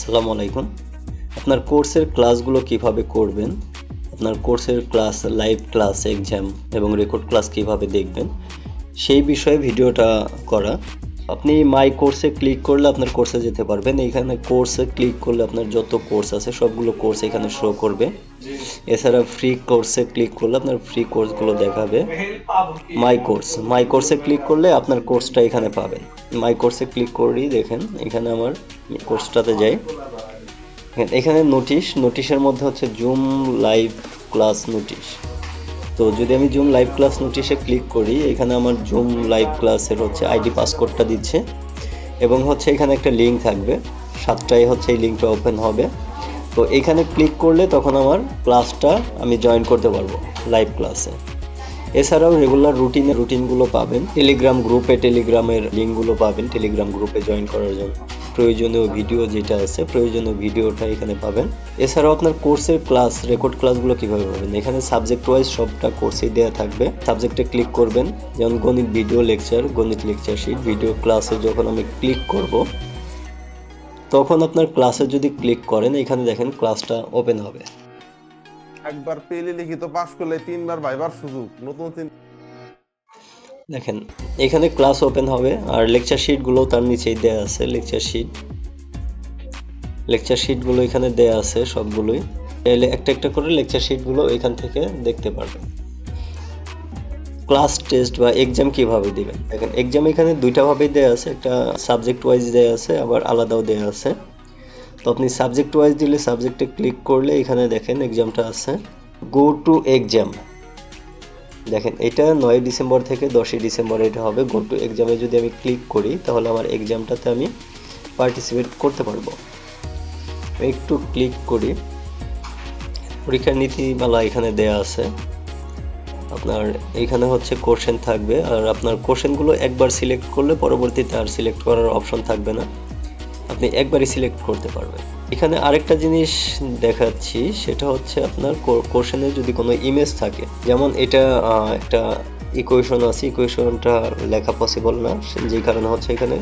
আসসালামু আলাইকুম। আপনার কোর্সের ক্লাসগুলো কীভাবে করবেন? আপনার কোর্সের ক্লাস, লাইভ ক্লাস, এক্সাম এবং রেকর্ড ক্লাস কীভাবে দেখবেন? সেই বিষয়ে ভিডিওটা করা। আপনি মাই কোর্সে ক্লিক করলে আপনার কোর্সে যেতে পারবেন। এখানে কোর্সে ক্লিক করলে আপনার যত কোর্স আছে সবগুলো কোর্স এখানে শো করবে। এছাড়া ফ্রি কোর্সে ক্লিক করলে আপনার ফ্রি কোর্সগুলো দেখাবে। মাই কোর্স মাই কোর্সে ক্লিক করলে আপনার কোর্সটা এখানে পাবেন। মাই কোর্সে ক্লিক করেই দেখেন, এখানে আমার কোর্সটাতে যাই। এখানে- নোটিশ, নোটিশের মধ্যে হচ্ছে জুম লাইভ ক্লাস নোটিশ। তো যদি আমি জুম লাইভ ক্লাস নোটিশে ক্লিক করি, এখানে আমার জুম লাইভ ক্লাসের হচ্ছে আইডি পাসকোডটা দিচ্ছে এবং হচ্ছে এখানে একটা লিঙ্ক থাকবে। সাতটায় হচ্ছে এই লিঙ্কটা ওপেন হবে। তো এখানে ক্লিক করলে তখন আমার ক্লাসটা আমি জয়েন করতে পারব লাইভ ক্লাসে। এছাড়াও রেগুলার রুটিনে, রুটিনগুলো পাবেন। টেলিগ্রাম গ্রুপে টেলিগ্রামের লিঙ্কগুলো পাবেন, টেলিগ্রাম গ্রুপে জয়েন করার জন্য। প্রয়োজনীয় ভিডিও যেটা আছে, প্রয়োজনীয় ভিডিওটা এখানে পাবেন। এছাড়াও আপনার কোর্সের ক্লাস রেকর্ড ক্লাসগুলো কীভাবে পাবেন? এখানে সাবজেক্ট ওয়াইজ সবটা কোর্সেই দেওয়া থাকবে। সাবজেক্টে ক্লিক করবেন, যেমন গণিত ভিডিও লেকচার গণিত লেকচার শিট ভিডিও ক্লাসে যখন আমি ক্লিক করব, তখন আপনার ক্লাসে যদি ক্লিক করেন, এখানে দেখেন ক্লাসটা ওপেন হবে। একবার পেলে লিখিত পাস করলে তিনবার ভাইবার সুযোগ, নতুন তিন- দেখেন, এখানে ক্লাস ওপেন হবে আর লেকচার শিটগুলো তার নিচেই দেয়া আছে লেকচার শিট লেকচার শিটগুলো এখানে দেয়া আছে সবগুলোই। চাইলে একটা একটা করে লেকচার শিটগুলো এখান থেকে দেখতে পারবেন ক্লাস টেস্ট বা এক্সাম কীভাবে দিবেন? দেখেন এক্সাম এখানে দুইটা ভাবেই দেয়া আছে, একটা সাবজেক্ট ওয়াইজ দেওয়া আছে, আবার আলাদাও দেওয়া আছে। তো আপনি সাবজেক্ট ওয়াইজ দিলে সাবজেক্টে ক্লিক করলে এখানে দেখেন এক্সামটা আছে। গো টু এক্সাম দেখেন, এটা নয় ডিসেম্বর থেকে দশই ডিসেম্বর এটা হবে। গো টু এক্সামে যদি আমি ক্লিক করি, তাহলে আমার এক্সামটাতে আমি পার্টিসিপেট করতে পারব। একটু ক্লিক করি। পরীক্ষার নীতিমালা এখানে দেয়া আছে। আপনার এখানে হচ্ছে কোশ্চেন থাকবে। আর আপনার কোশ্চেনগুলো একবার সিলেক্ট করলে পরবর্তীতে আর সিলেক্ট করার অপশন থাকবে না। আপনি একবারই সিলেক্ট করতে পারবেন। এখানে আরেকটা জিনিস দেখাচ্ছি, সেটা হচ্ছে আপনার কোশ্চেনে যদি কোনো ইমেজ থাকে, যেমন এটা একটা ইকুয়েশন আছে ইকুয়েশনটা লেখা পসিবল না যে কারণে হচ্ছে এখানে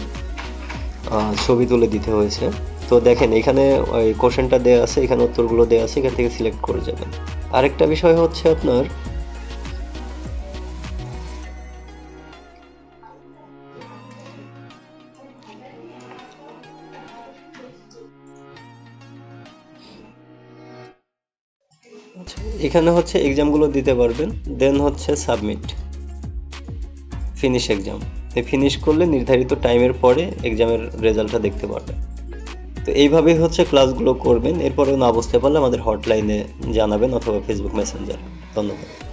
ছবি তুলে দিতে হয়েছে। তো দেখেন, এখানে ওই কোশ্চেনটা দেওয়া আছে, এখানে উত্তরগুলো দেওয়া আছে, এখান থেকে সিলেক্ট করে যাবেন। আরেকটা বিষয় হচ্ছে আপনার এখানে হচ্ছে এক্সামগুলো দিতে পারবেন দেন হচ্ছে সাবমিট ফিনিশ এক্সাম ফিনিশ করলে নির্ধারিত টাইমের পরে এক্সামের রেজাল্টটা দেখতে পারবেন। তো এইভাবেই হচ্ছে ক্লাসগুলো করবেন, এরপরেও না বুঝতে পারলে আমাদের হটলাইনে জানাবেন অথবা ফেসবুক মেসেঞ্জার ধন্যবাদ।